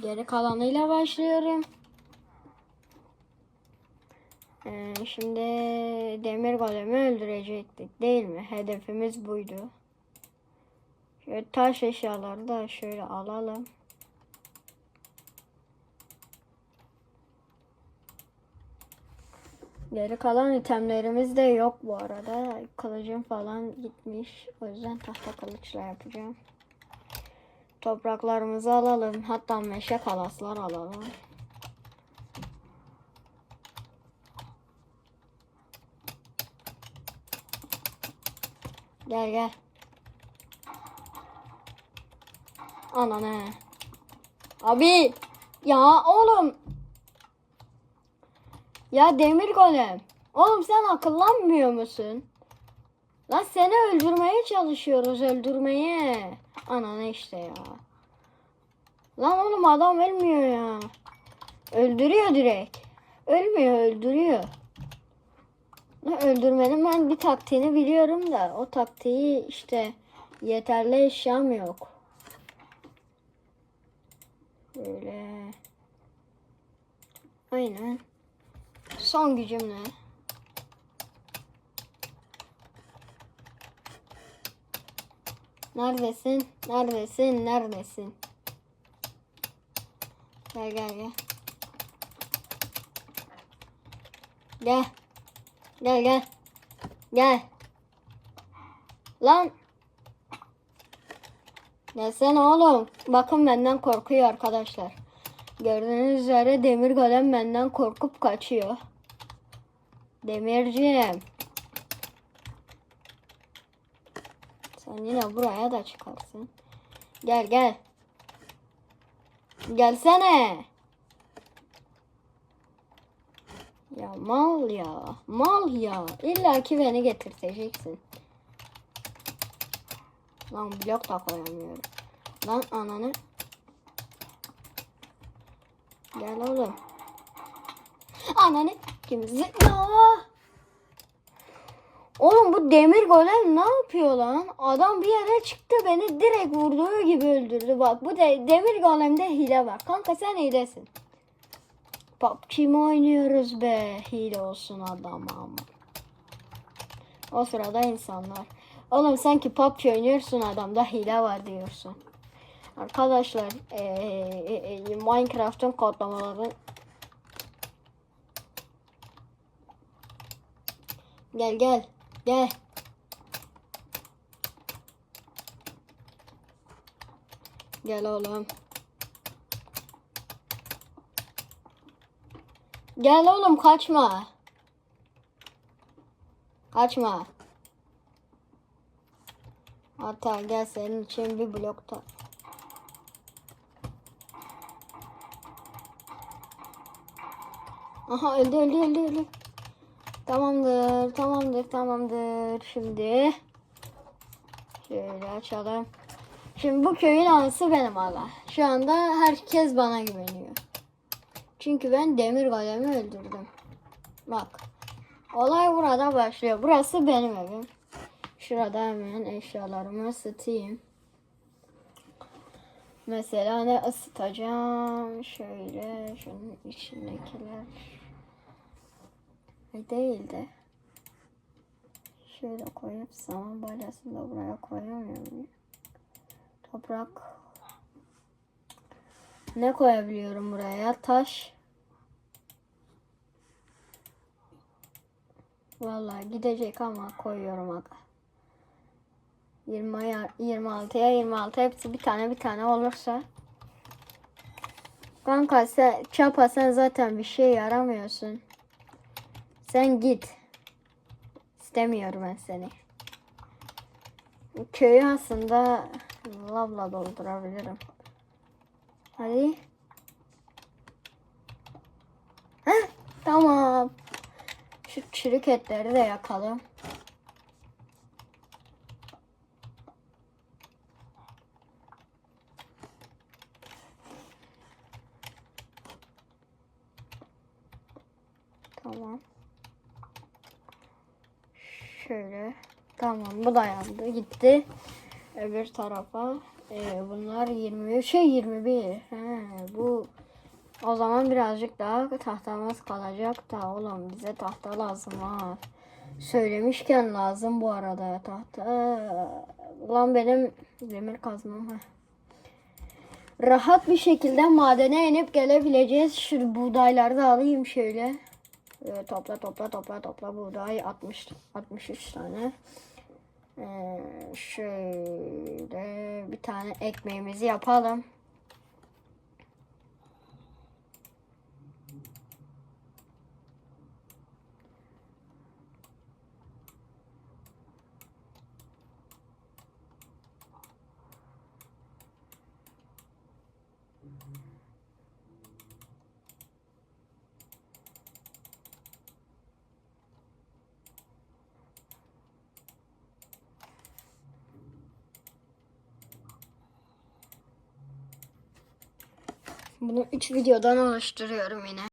Geri kalanıyla başlıyorum. Ee, şimdi demir golemi öldürecektik değil mi? Hedefimiz buydu. Şöyle taş eşyaları da şöyle alalım. Geri kalan itemlerimiz de yok bu arada. Kılıcım falan gitmiş. O yüzden tahta kılıçla yapacağım. Topraklarımızı alalım. Hatta meşe kalaslar alalım. Gel gel. Ananı. Abi. Ya oğlum. Ya demir golem. Oğlum sen akıllanmıyor musun? Lan seni öldürmeye çalışıyoruz öldürmeye. Ananı işte ya. Lan oğlum adam ölmüyor ya. Öldürüyor direkt. Ölmüyor öldürüyor. Öldürmenin ben bir taktiğini biliyorum da o taktiği işte yeterli eşyam yok. Böyle. Aynen. Son gücümle. Neredesin? Neredesin? Neredesin? Gel gel gel. Gel. Gel gel. Gel. Lan. Gelsene oğlum. Bakın benden korkuyor arkadaşlar. Gördüğünüz üzere demir golem benden korkup kaçıyor. Demircim. Sen yine buraya da çıkarsın. Gel gel. Gelsene. Ya mal ya. Mal ya. İlla ki beni getirteceksin. Lan blok da koyamıyorum. Lan ananı. Gel oğlum. Ananı. Kimisi. Ya. Oğlum bu demir golem ne yapıyor lan? Adam bir yere çıktı beni direkt vurduğu gibi öldürdü. Bak bu de, demir golemde hile var. Kanka sen hilesin. PUBG mi oynuyoruz be? Hile olsun adam ama. O sırada insanlar. Oğlum sanki PUBG oynuyorsun adamda hile var diyorsun. Arkadaşlar eee, eee, Minecraft'ın kodlamaları Gel gel. Gel. Gel oğlum. Gel oğlum kaçma. Kaçma. Hatta gel senin için bir blokta. Aha öldü öldü öldü öldü. Tamamdır, tamamdır, tamamdır. Şimdi şöyle açalım. Şimdi bu köyün anısı benim Allah. Şu anda herkes bana güveniyor. Çünkü ben demir golemi öldürdüm. Bak. Olay burada başlıyor. Burası benim evim. Şurada hemen eşyalarımı ısıtayım. Mesela ne ısıtacağım? Şöyle şunun içindekiler. Ay değil de. Şöyle koyup saman balyasını da buraya koyamıyor muyum? Toprak. Ne koyabiliyorum buraya? Taş. Vallahi gidecek ama koyuyorum aga. 20'ya 26'ya 26 hepsi bir tane bir tane olursa. Kanka sen çapa sen zaten bir şey yaramıyorsun. Sen git. İstemiyorum ben seni. Köyü aslında lavla doldurabilirim. Hadi. Heh, tamam. Şu çürük etleri de yakalım. Tamam. Şöyle. Tamam bu da yandı. Gitti. Öbür tarafa. Ee, bunlar 23 şey 21. He, bu o zaman birazcık daha tahtamız kalacak da oğlum bize tahta lazım ha. Söylemişken lazım bu arada tahta. Ulan benim demir kazmam ha. Rahat bir şekilde madene inip gelebileceğiz. Şu buğdayları da alayım şöyle. Ee, topla topla topla topla buğday 60 63 tane. Ee, şöyle bir tane ekmeğimizi yapalım. Bunu 3 videodan oluşturuyorum yine.